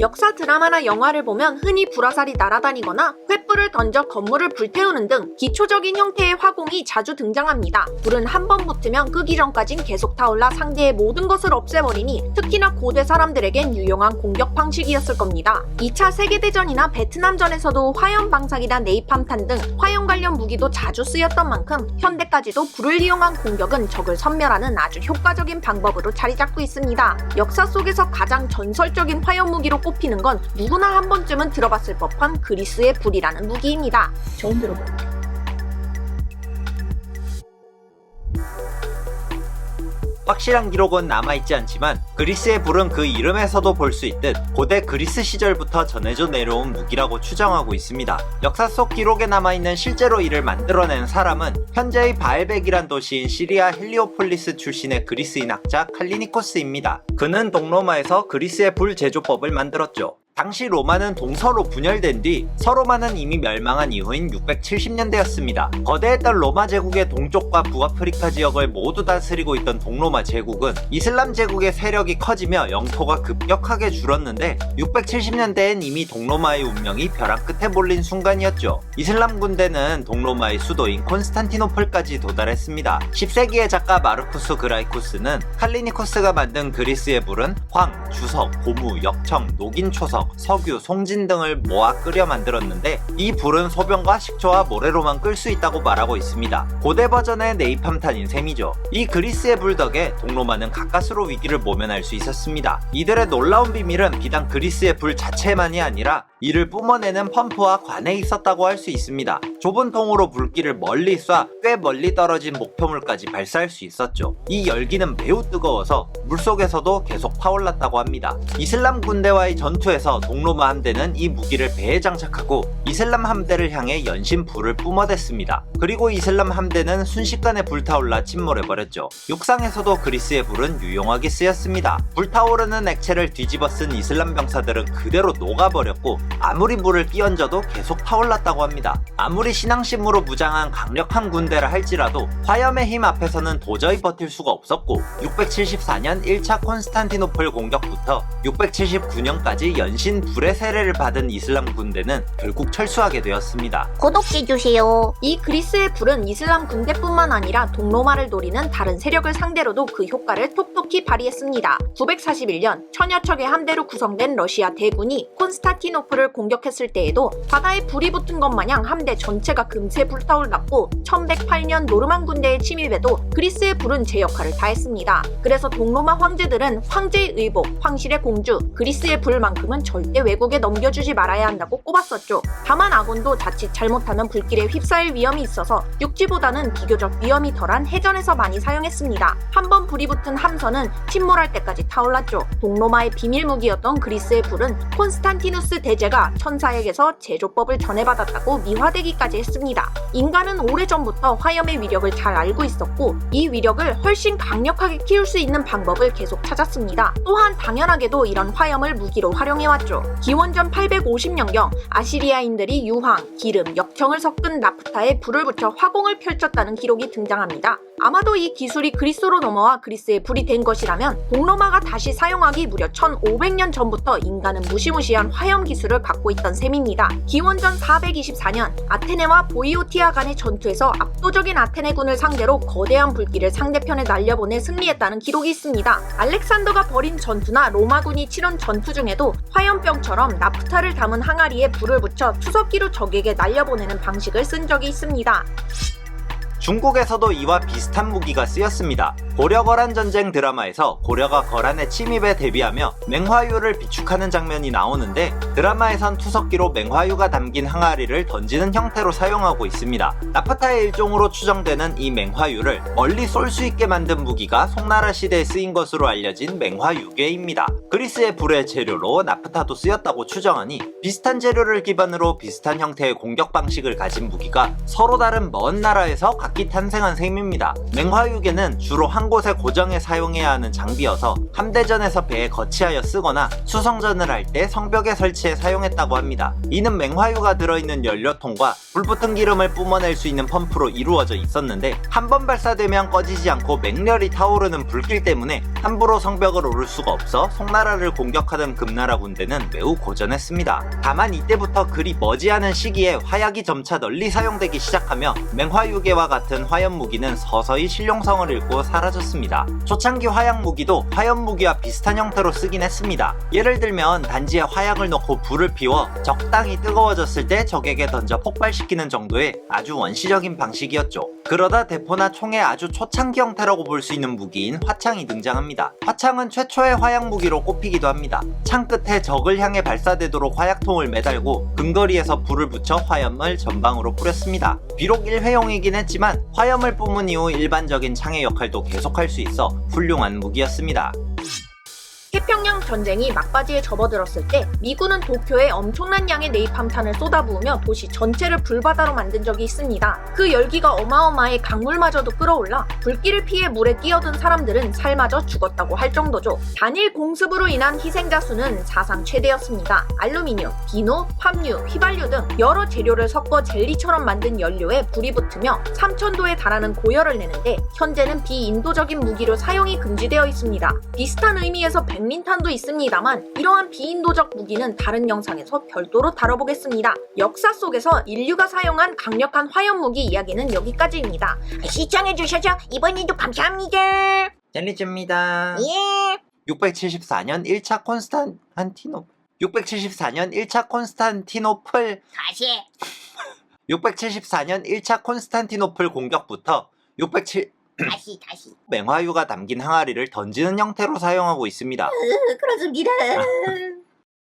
역사 드라마나 영화를 보면 흔히 불화살이 날아다니거나 횃불을 던져 건물을 불태우는 등 기초적인 형태의 화공이 자주 등장합니다. 불은 한 번 붙으면 끄기 전까진 계속 타올라 상대의 모든 것을 없애버리니 특히나 고대 사람들에겐 유용한 공격 방식이었을 겁니다. 2차 세계대전이나 베트남전에서도 화염 방사기나 네이팜탄 등 화염 관련 무기도 자주 쓰였던 만큼 현대까지도 불을 이용한 공격은 적을 섬멸하는 아주 효과적인 방법으로 자리 잡고 있습니다. 역사 속에서 가장 전설적인 화염 무기로 꼽히는 건 누구나 한 번쯤은 들어봤을 법한 그리스의 불이라는 무기입니다. 처음 들어봐. 확실한 기록은 남아있지 않지만 그리스의 불은 그 이름에서도 볼 수 있듯 고대 그리스 시절부터 전해져 내려온 무기라고 추정하고 있습니다. 역사 속 기록에 남아있는 실제로 이를 만들어낸 사람은 현재의 바알벡이란 도시인 시리아 헬리오폴리스 출신의 그리스인 학자 칼리니코스입니다. 그는 동로마에서 그리스의 불 제조법을 만들었죠. 당시 로마는 동서로 분열된 뒤 서로마는 이미 멸망한 이후인 670년대였습니다. 거대했던 로마 제국의 동쪽과 북아프리카 지역을 모두 다스리고 있던 동로마 제국은 이슬람 제국의 세력이 커지며 영토가 급격하게 줄었는데 670년대엔 이미 동로마의 운명이 벼랑 끝에 몰린 순간이었죠. 이슬람 군대는 동로마의 수도인 콘스탄티노플까지 도달했습니다. 10세기의 작가 마르쿠스 그라이쿠스는 칼리니코스가 만든 그리스의 불은 황, 주석, 고무, 역청, 녹인 초석, 석유, 송진 등을 모아 끓여 만들었는데 이 불은 소변과 식초와 모래로만 끌 수 있다고 말하고 있습니다. 고대 버전의 네이팜탄인 셈이죠. 이 그리스의 불 덕에 동로마는 가까스로 위기를 모면할 수 있었습니다. 이들의 놀라운 비밀은 비단 그리스의 불 자체만이 아니라 이를 뿜어내는 펌프와 관에 있었다고 할 수 있습니다. 좁은 통으로 불길을 멀리 쏴 꽤 멀리 떨어진 목표물까지 발사할 수 있었죠. 이 열기는 매우 뜨거워서 물속에서도 계속 타올랐다고 합니다. 이슬람 군대와의 전투에서 동로마 함대는 이 무기를 배에 장착하고 이슬람 함대를 향해 연신 불을 뿜어댔습니다. 그리고 이슬람 함대는 순식간에 불타올라 침몰해버렸죠. 육상에서도 그리스의 불은 유용하게 쓰였습니다. 불타오르는 액체를 뒤집어 쓴 이슬람 병사들은 그대로 녹아버렸고 아무리 물을 끼얹어도 계속 타올랐다고 합니다. 아무리 신앙심으로 무장한 강력한 군대라 할지라도 화염의 힘 앞에서는 도저히 버틸 수가 없었고 674년 1차 콘스탄티노플 공격부터 679년까지 연신 불의 세례를 받은 이슬람 군대는 결국 철수하게 되었습니다. 구독해주세요. 이 그리스의 불은 이슬람 군대뿐만 아니라 동로마를 노리는 다른 세력을 상대로도 그 효과를 톡톡히 발휘했습니다. 941년 천여 척의 함대로 구성된 러시아 대군이 콘스타티노플을 공격했을 때에도 바다에 불이 붙은 것 마냥 함대 전체가 금세 불타올랐고 1108년 노르만 군대의 침입에도 그리스의 불은 제 역할을 다했습니다. 그래서 동로마 황제들은 황제의 의복, 황실의 공주, 그리스의 불만큼은 절대 외국에 넘겨주지 말아야 한다고 꼽았었죠. 다만 아군도 자칫 잘못하면 불길에 휩싸일 위험이 있어서 육지보다는 비교적 위험이 덜한 해전에서 많이 사용했습니다. 한번 불이 붙은 함선은 침몰할 때까지 타올랐죠. 동로마의 비밀 무기였던 그리스의 불은 콘스탄티누스 대 제가 천사에게서 제조법을 전해받았다고 미화되기까지 했습니다. 인간은 오래전부터 화염의 위력을 잘 알고 있었고 이 위력을 훨씬 강력하게 키울 수 있는 방법을 계속 찾았습니다. 또한 당연하게도 이런 화염을 무기로 활용해왔죠. 기원전 850년경 아시리아인들이 유황, 기름, 역청을 섞은 나프타에 불을 붙여 화공을 펼쳤다는 기록이 등장합니다. 아마도 이 기술이 그리스로 넘어와 그리스의 불이 된 것이라면 동로마가 다시 사용하기 무려 1500년 전부터 인간은 무시무시한 화염 기술을 갖고 있던 셈입니다. 기원전 424년 아테네와 보이오티아 간의 전투에서 압도적인 아테네군을 상대로 거대한 불길을 상대편에 날려보내 승리했다는 기록이 있습니다. 알렉산더가 벌인 전투나 로마군이 치른 전투 중에도 화염병처럼 나프타를 담은 항아리에 불을 붙여 투석기로 적에게 날려보내는 방식을 쓴 적이 있습니다. 중국에서도 이와 비슷한 무기가 쓰였습니다. 고려거란 전쟁 드라마에서 고려가 거란의 침입에 대비하며 맹화유를 비축하는 장면이 나오는데 드라마에선 투석기로 맹화유가 담긴 항아리를 던지는 형태로 사용하고 있습니다. 나프타의 일종으로 추정되는 이 맹화유를 멀리 쏠 수 있게 만든 무기가 송나라 시대에 쓰인 것으로 알려진 맹화유괴입니다. 그리스의 불의 재료로 나프타도 쓰였다고 추정하니 비슷한 재료를 기반으로 비슷한 형태의 공격 방식을 가진 무기가 서로 다른 먼 나라에서 각 각기 탄생한 셈입니다. 맹화유계는 주로 한 곳에 고정해 사용해야 하는 장비여서 함대전에서 배에 거치하여 쓰거나 수성전을 할 때 성벽에 설치해 사용했다고 합니다. 이는 맹화유가 들어있는 연료통과 불붙은 기름을 뿜어낼 수 있는 펌프로 이루어져 있었는데 한 번 발사되면 꺼지지 않고 맹렬히 타오르는 불길 때문에 함부로 성벽을 오를 수가 없어 송나라를 공격하던 금나라 군대는 매우 고전했습니다. 다만 이때부터 그리 머지않은 시기에 화약이 점차 널리 사용되기 시작하며 맹화유계와 같은 화염 무기는 서서히 실용성을 잃고 사라졌습니다. 초창기 화약 무기도 화염 무기와 비슷한 형태로 쓰긴 했습니다. 예를 들면 단지에 화약을 넣고 불을 피워 적당히 뜨거워졌을 때 적에게 던져 폭발시키는 정도의 아주 원시적인 방식이었죠. 그러다 대포나 총의 아주 초창기 형태라고 볼 수 있는 무기인 화창이 등장합니다. 화창은 최초의 화약 무기로 꼽히기도 합니다. 창 끝에 적을 향해 발사되도록 화약통을 매달고 근거리에서 불을 붙여 화염을 전방으로 뿌렸습니다. 비록 1회용이긴 했지만 화염을 뿜은 이후 일반적인 창의 역할도 계속할 수 있어 훌륭한 무기였습니다. 태평양 전쟁이 막바지에 접어들었을 때 미군은 도쿄에 엄청난 양의 네이팜탄을 쏟아부으며 도시 전체를 불바다로 만든 적이 있습니다. 그 열기가 어마어마해 강물마저도 끌어올라 불길을 피해 물에 뛰어든 사람들은 살마저 죽었다고 할 정도죠. 단일 공습으로 인한 희생자 수는 사상 최대였습니다. 알루미늄, 비누, 팜유, 휘발유 등 여러 재료를 섞어 젤리처럼 만든 연료에 불이 붙으며 3000도에 달하는 고열을 내는데 현재는 비인도적인 무기로 사용이 금지되어 있습니다. 비슷한 의미에서 백 린탄도 있습니다만 이러한 비인도적 무기는 다른 영상에서 별도로 다뤄보겠습니다. 역사 속에서 인류가 사용한 강력한 화염 무기 이야기는 여기까지입니다. 시청해주셔서 이번에도 감사합니다. 젤리즈입니다. 예. 674년 1차 콘스탄티노 674년 1차 콘스탄티노플 다시. 674년 1차 콘스탄티노플 공격부터 607 다시 다시. 맹화유가 담긴 항아리를 던지는 형태로 사용하고 있습니다. 으, 그렇습니다.